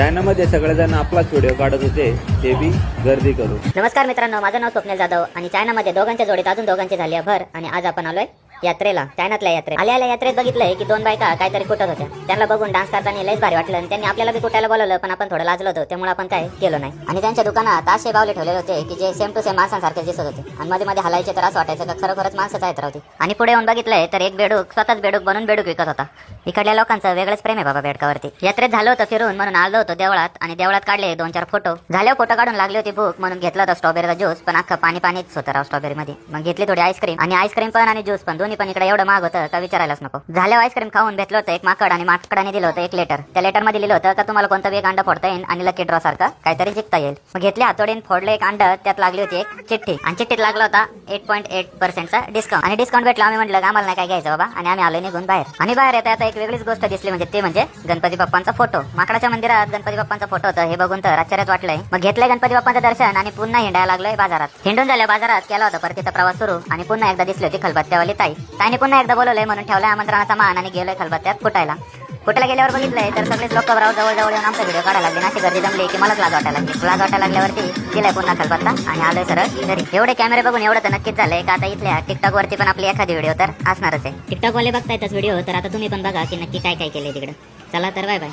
चायनामध्ये सगळेजण आपलाच व्हिडिओ काढत होते ते बी गर्दी करून नमस्कार मित्रांनो माझं नाव स्वप्नील जाधव आणि चायनामध्ये दोघांच्या जोडीत अजून दोघांची झाली भर आणि आज आपण आलोय यात्रेला चायनातल्या यात्रेत. आल्या आल्या यात्रेत बघितलंय की दोन बायका काहीतरी कुटत होत्या. त्यांना बघून डान्स करताना लयच भारी वाटलं आणि त्यांनी आपल्याला बी कुटायला बोलवलं पण आपण थोडं लाजलो होतो. त्यामुळे आपण काय केलो नाही. आणि त्यांच्या दुकानात असे बावले ठेवलेले होते की जे सेम टू सेम माणसांसारखे दिसत होते. आणि मध्ये मध्ये हलायचे तर असं वाटायचं का खरोखरच माणसंच आहेत होती आणि पुढे येऊन बघितलंय तर एक बेडूक स्वतःच बेडूक बनून बेडूक विकत होता. इकडल्या लोकांचं वेगळंच प्रेम आहे बाबा बेडकावरती. यात्रेत झालं होतं फिरून म्हणून आलो होतो देवळात आणि देवळात काढले दोन चार फोटो. झाल्यावर फोटो काढून लागली होती भूक म्हणून घेतला होता स्ट्रॉबेरीचा ज्यूस पण अख्खं पाणी पाणीच होतं राव स्ट्रॉबेरी मध्ये. मग घेतली थोडी आईस्क्रीम आणि आईस्क्रीम पण आणि ज्यूस पण दोन्ही पण इकडे एवढं माग होतं का विचारायलाच नको. झाल्यावर आईस्क्रीम खाऊन भेटलं होतं एक माकड आणि माकडाने दिलं होतं एक लेटर त्या लेटरमध्ये लिहिलं होतं का तुम्हाला कोणतं एक अंड फोडता येईल आणि लकी ड्रॉ सारखं काहीतरी जिंकता येईल. मग घेतले हातोडीन फोडलं एक अंड त्यात लागली होती एक चिठ्ठी. आणि चिठ्ठीत लागला होता एट पॉईंट एट पर्सेंटचा डिस्काउंट आणि डिस्काउंट भेटला आम्ही म्हटलं आम्हाला नाही काय घ्यायचं बाबा. आणि आम्ही आलो निघून बाहेर. आणि बाहेर येता आता एक वेगळीच गोष्ट दिसली म्हणजे ते म्हणजे गणपती बाप्पांचा फोटो माकडाच्या मंदिरात गणपती बाप्पांचा फोटो होता हे बघून तर आश्चर्यात वाटलंय. मग घेतलंय गणपती बाप्पांचं दर्शन आणि पुन्हा हिंडायला लागलोय बाजारात. हिंडून झाल्या बाजारात केला होता परतीचा प्रवास सुरू. आणि पुन्हा एकदा दिसली होती खलबत्त्यावाली ताई. ताईने पुन्हा एकदा बोलवलंय म्हणून ठेवलंय आमंत्रणाचा मान आणि गेलोय खलबत्त्यात फुटायला. फुटायला गेल्यावर बघितलंय तर सगळेच लोक बरोबर जवळ जवळ येऊन आमचा व्हिडिओ काढायला लागले. अशी गर्दी जमली की मलाच लाज वाटायला लागली. लाज वाटायला लागल्यावरती गेलाय पुन्हा खलबत्ता आणि आलोय सरळ घरी. एवढे कॅमेरे बघून एवढं तर नक्कीच झालंय का आता इथल्या टिकटॉक वरती पण आपली एखादी व्हिडिओ तर असणारच आहे. टिकटॉक वाले बघतायतच व्हिडिओ तर आता तुम्ही पण बघा की नक्की काय काय केलंय तिकडे. चला तर बाय बाय